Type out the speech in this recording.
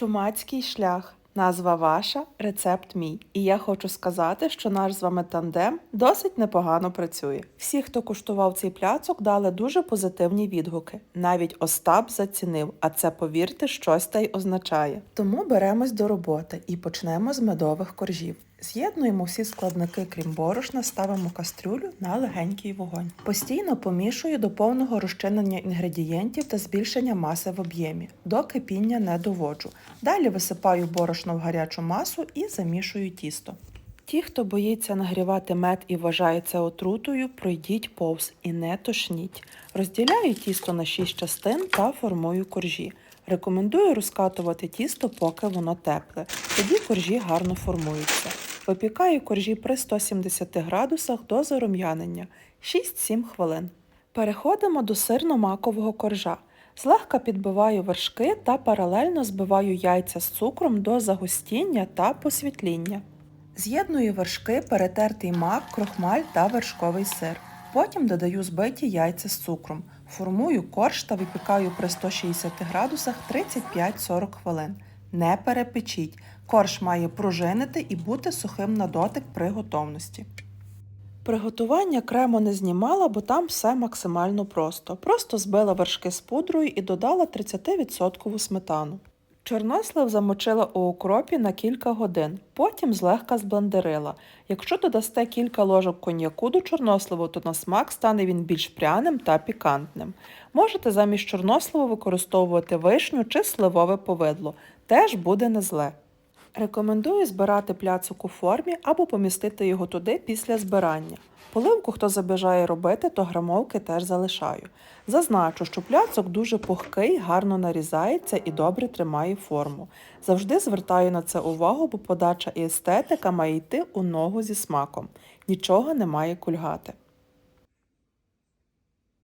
Чумацький шлях. Назва ваша, рецепт мій. І я хочу сказати, що наш з вами тандем досить непогано працює. Всі, хто куштував цей пляцок, дали дуже позитивні відгуки. Навіть Остап зацінив, а це, повірте, щось та й означає. Тому беремось до роботи і почнемо з медових коржів. З'єднуємо всі складники, крім борошна, ставимо кастрюлю на легенький вогонь. Постійно помішую до повного розчинення інгредієнтів та збільшення маси в об'ємі. До кипіння не доводжу. Далі висипаю борошно в гарячу масу і замішую тісто. Ті, хто боїться нагрівати мед і вважає це отрутою, пройдіть повз і не тошніть. Розділяю тісто на 6 частин та формую коржі. Рекомендую розкатувати тісто, поки воно тепле. Тоді коржі гарно формуються. Випікаю коржі при 170 градусах до зарум'янення 6-7 хвилин. Переходимо до сирно-макового коржа. Злегка підбиваю вершки та паралельно збиваю яйця з цукром до загустіння та посвітління. З'єдную вершки, перетертий мак, крохмаль та вершковий сир. Потім додаю збиті яйця з цукром. Формую корж та випікаю при 160 градусах 35-40 хвилин. Не перепечіть. Корж має пружинити і бути сухим на дотик при готовності. Приготування крему не знімала, бо там все максимально просто. Просто збила вершки з пудрою і додала 30% сметану. Чорнослив замочила у укропі на кілька годин, потім злегка зблендерила. Якщо додасте кілька ложок коньяку до чорносливу, то на смак стане він більш пряним та пікантним. Можете замість чорносливу використовувати вишню чи сливове повидло, теж буде не зле. Рекомендую збирати пляцок у формі або помістити його туди після збирання. Поливку, хто забажає робити, то грамовки теж залишаю. Зазначу, що пляцок дуже пухкий, гарно нарізається і добре тримає форму. Завжди звертаю на це увагу, бо подача і естетика має йти у ногу зі смаком. Нічого не має кульгати.